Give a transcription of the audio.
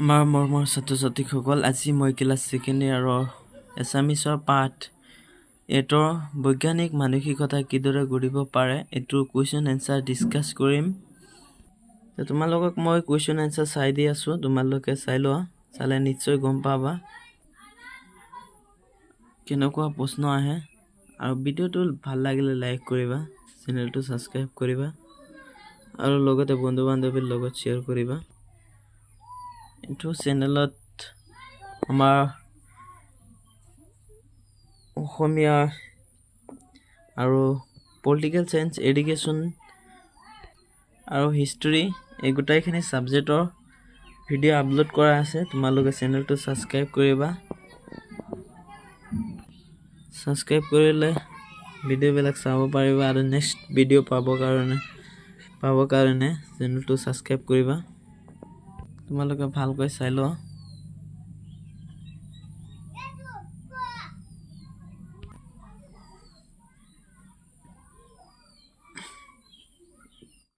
আমাৰ মৰমৰ ছাত্ৰ ছাত্ৰীসকল আজি মই ক্লাছ ছেকেণ্ড ইয়াৰৰ এছামিছৰ পাঠ এইটোৰ বৈজ্ঞানিক মানসিকতা কিদৰে গঢ়িব পাৰে এইটোৰ কুৱেশ্যন এনচাৰ ডিছকাছ কৰিম। তোমালোকক মই কুৱেশ্যন এনচাৰ চাই দি আছোঁ, তোমালোকে চাই লোৱা, চালে নিশ্চয় গম পাবা। কেনেকুৱা প্ৰশ্ন আহে, আৰু ভিডিঅ'টো ভালো লাগিলে লাইক কৰিবা, চেনেলটো ছাবস্ক্ৰাইব কৰিবা, আৰু লগতে বন্ধু বান্ধৱীৰ লগত শ্বেয়াৰ কৰিবা। এইটো চেনেলত আমাৰ অসমীয়া আৰু পলিটিকেল চায়েন্স এডুকেশ্যন আৰু হিষ্ট্ৰী এই গোটেইখিনি ছাবজেক্টৰ ভিডিঅ' আপলোড কৰা আছে। তোমালোকে চেনেলটো ছাবস্ক্ৰাইব কৰিবা। ছাবস্ক্ৰাইব কৰিলে ভিডিঅ'বিলাক চাব পাৰিবা আৰু নেক্সট ভিডিঅ' পাবৰ কাৰণে পাবৰ কাৰণে চেনেলটো ছাবস্ক্ৰাইব কৰিবা। তোমালোকে ভালকৈ চাই লোৱা